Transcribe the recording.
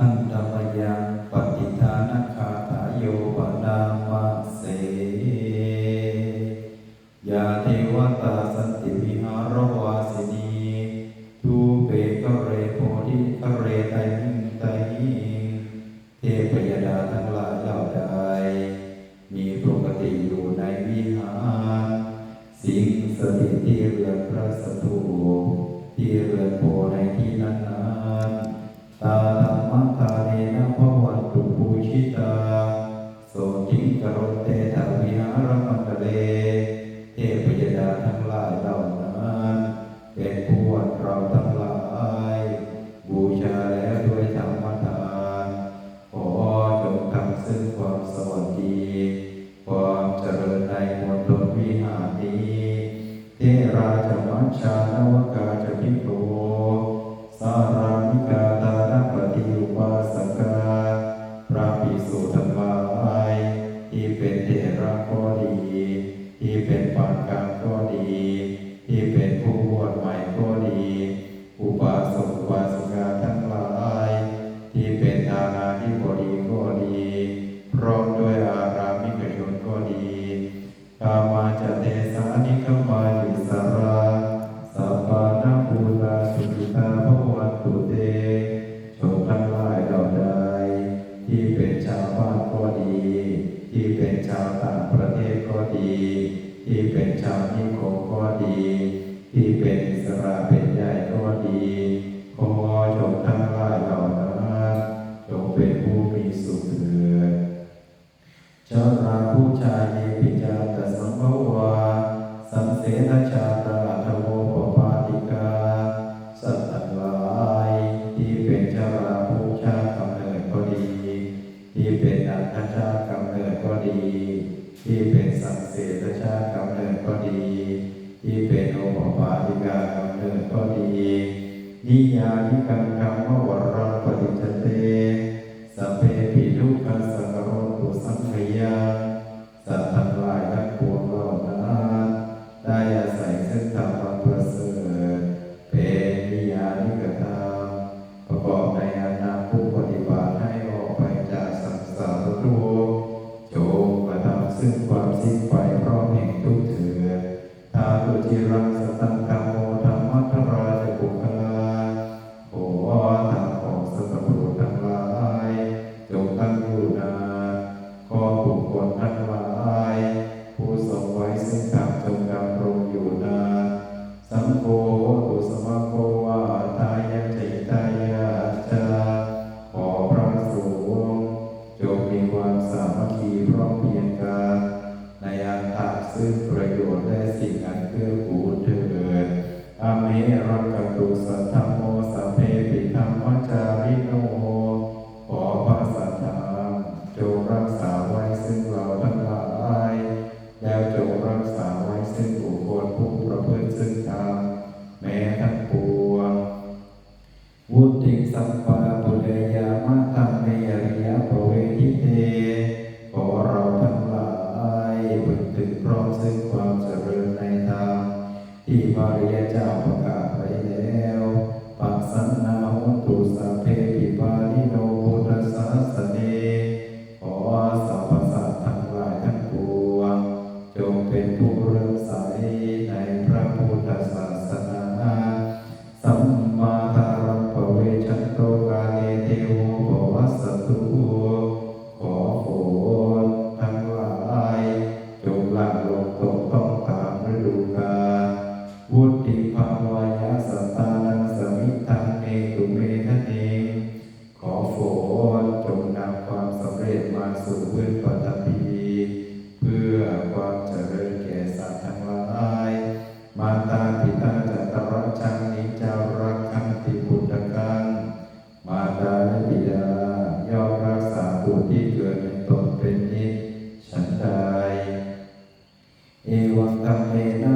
อันตมยังปฏิทานาคาถาโยปนามะเสยาเทวตาสันติวิหารวาสินีทูเปกเรโพธิกเรไตมิงไตหิงเทพยดาทั้งหลายเหล่าใดมีปกติอยู่ในวิหาร สิงสถิตที่เรือพระสถูปที่เรือ ชานวกาจะพิโตสารามิกาตานัปฏิอุปาสกาพระภิกษุทั้งหลายที่เป็นเถระก็ดีที่เป็น เป็นผู้มีสุขเถิดชาราผู้ชายเนปิจาตสัมภวาสัมเสนชาตราทโวปปาติกา สัตว์หลายที่เป็นชาราผู้ชาติกำเนิดก็ดี ที่เป็นอัตชาติกำเนิดก็ดี ที่เป็นสังเสนชาติกำเนิดก็ดี ที่เป็นโอปปาติกากำเนิดก็ดีนิยานิกังคำววร อเมรักตุสัทธโม 地方的烟灶。 สุขพื้นปัตภีเพื่อความเจริญแก่สัตว์ทั้งหลาย มาตาปิตาจัตรัชังนิจารักขันติบุตรกันมาตาและปิดาย่อมรักษาบุตรที่เกิดในตนเป็นนิจฉันใดเอวังธรมเมนะ